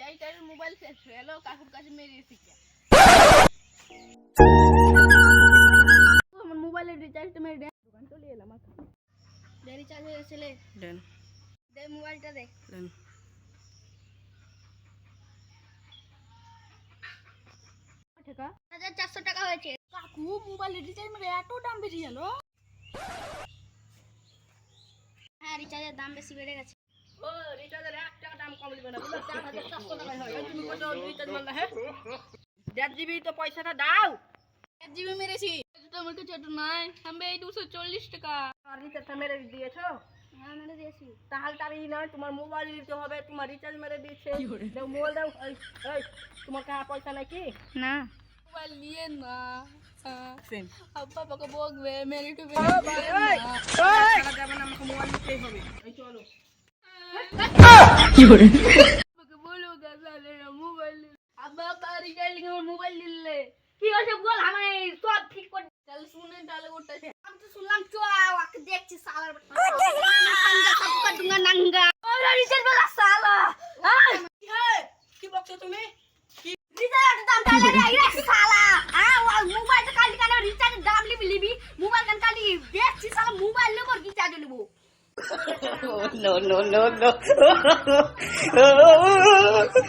যাইটার mobile শেষ হয়ে গেল কাকুর কাছে মেরেছি কে আমার মোবাইলের রিচার্জটা মেরে দে দোকান চলে এলাম আমার দে রিচার্জ হয়ে গেছে দেন। দে মোবাইলটা দে। দেন। টাকা? হাজার চারশো টাকা হয়েছে। কাকু মোবাইলের রিচার্জ মেরে এত দাম বেশি গেল? হ্যাঁ রিচার্জের দাম বেশি বেড়ে গেছে। ও রিচার্জের এক টাকা দাম হয়। দেড় জিবি তো পয়সাটা দাও! এক জিবি মেরেছি। এটা আমার কাছে একটু নাই। আমি এই দুশো চল্লিশ টাকা। আর রিচার্জটা মেরে দিয়েছ? হ্যাঁ মেরে দিয়েছি। তাহলে তার ই নয় তোমার মোবাইল দিতে হবে তোমার রিচার্জ মেরে দিচ্ছে দাও মোবাইল দাও এই এই তোমার কাছে পয়সা নাই কি না। মোবাইল নিয়ে না। সেম আব্বা বাবা বকবে মেরে একটু টাকা যাবে না আমাকে মোবাইল দিতেই হবে। এই চলো। মোবাইল আব্বা আব্বা রিচার্জ লিখে আমার মোবাইল দিলে কি? হয়েছে বল আমি সব ঠিক করে তাহলে শুনে তাহলে করতেছে আমি তো শুনলাম চ ওকে দেখছি সালা মোবাইল কালি কালি দেখছি সালা মোবাইল নেব oh, no, no, no, no.